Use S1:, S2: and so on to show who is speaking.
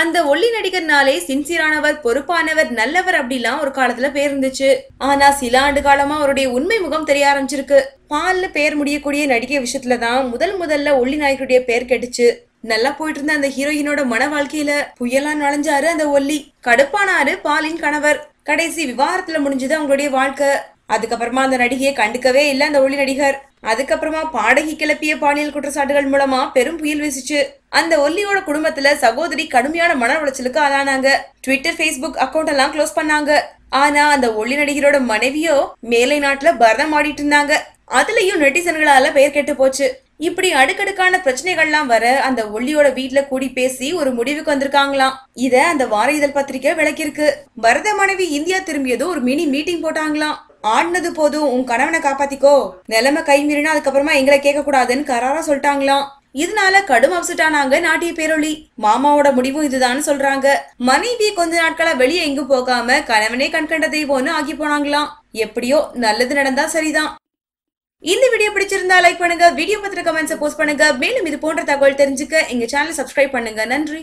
S1: அந்த ஒல்லி நடிகர்னாலே சின்சியரானவர் பொறுப்பானவர் நல்லவர் அப்படிலாம் ஒரு காலத்துல பேர் இருந்துச்சு. ஆனா சில ஆண்டு காலமா அவருடைய உண்மை முகம் தெரிய ஆரம்பிச்சிருக்கு. பால்னு பேர் முடியக்கூடிய நடிகை விஷயத்துலதான் முதல் முதல்ல ஒல்லி நாயகருடைய பேர் கெட்டுச்சு நல்லா போயிட்டு இருந்த அந்த ஹீரோயினோட மன வாழ்க்கையில புயலா நுழைஞ்சாரு அந்த ஒல்லி. கடுப்பானாரு பாலின் கணவர். கடைசி விவாகரத்துல முடிஞ்சது அவங்களுடைய வாழ்க்கை. அதுக்கப்புறமா அந்த நடிகையை கண்டுக்கவே இல்லை அந்த ஒளி நடிகர். அதுக்கப்புறமா பாடகி கிளப்பிய பாலியல் குற்றச்சாட்டுகள் மூலமா பெரும் புயல் வீசிச்சு. அந்த ஒல்லியோட குடும்பத்துல சகோதரி கடுமையான மன உளைச்சலுக்கு ஆளானாங்க. ட்விட்டர் ஃபேஸ்புக் அக்கௌண்ட் எல்லாம் க்ளோஸ் பண்ணாங்க. ஆனா அந்த ஒல்லி நடிகரோட மனைவியோ மேலை நாட்டுல பரதம் ஆடிட்டு இருந்தாங்க. அதுலயும் நெட்டிசன்களால பெயர் கெட்டு போச்சு. இப்படி அடுக்கடுக்கான பிரச்சனைகள்லாம் வர அந்த ஒல்லியோட வீட்ல கூடி பேசி ஒரு முடிவுக்கு வந்திருக்காங்களாம். இத அந்த வார இதழ் பத்திரிக்கை விளக்கிருக்கு பரத மனைவி இந்தியா திரும்பியதும் ஒரு மினி மீட்டிங் போட்டாங்களாம். ஆடினது போதும். உன் கணவனை காப்பாத்திக்கோ. நிலைமை கை மீறினா அதுக்கப்புறமா எங்களை கேட்க கூடாதுன்னு கராரா சொல்லிட்டாங்களாம். இதனால கடும் அப்செட் ஆனாங்க நாட்டிய பேரொளி. மாமாவோட முடிவும் இதுதான் சொல்றாங்க. மனைவி கொஞ்ச நாட்களா வெளியே எங்கும் போகாம கணவனே கண்கண்ட தெய்வம்னு ஆகி போனாங்களாம். எப்படியோ நல்லது நடந்தா சரிதான். இந்த வீடியோ பிடிச்சிருந்தா லைக் பண்ணுங்க. வீடியோ பத்திர கமெண்ட்ஸ் போஸ்ட் பண்ணுங்க. மேலும் இது போன்ற தகவல் தெரிஞ்சுக்க எங்க சேனலை சப்ஸ்கிரைப் பண்ணுங்க. நன்றி.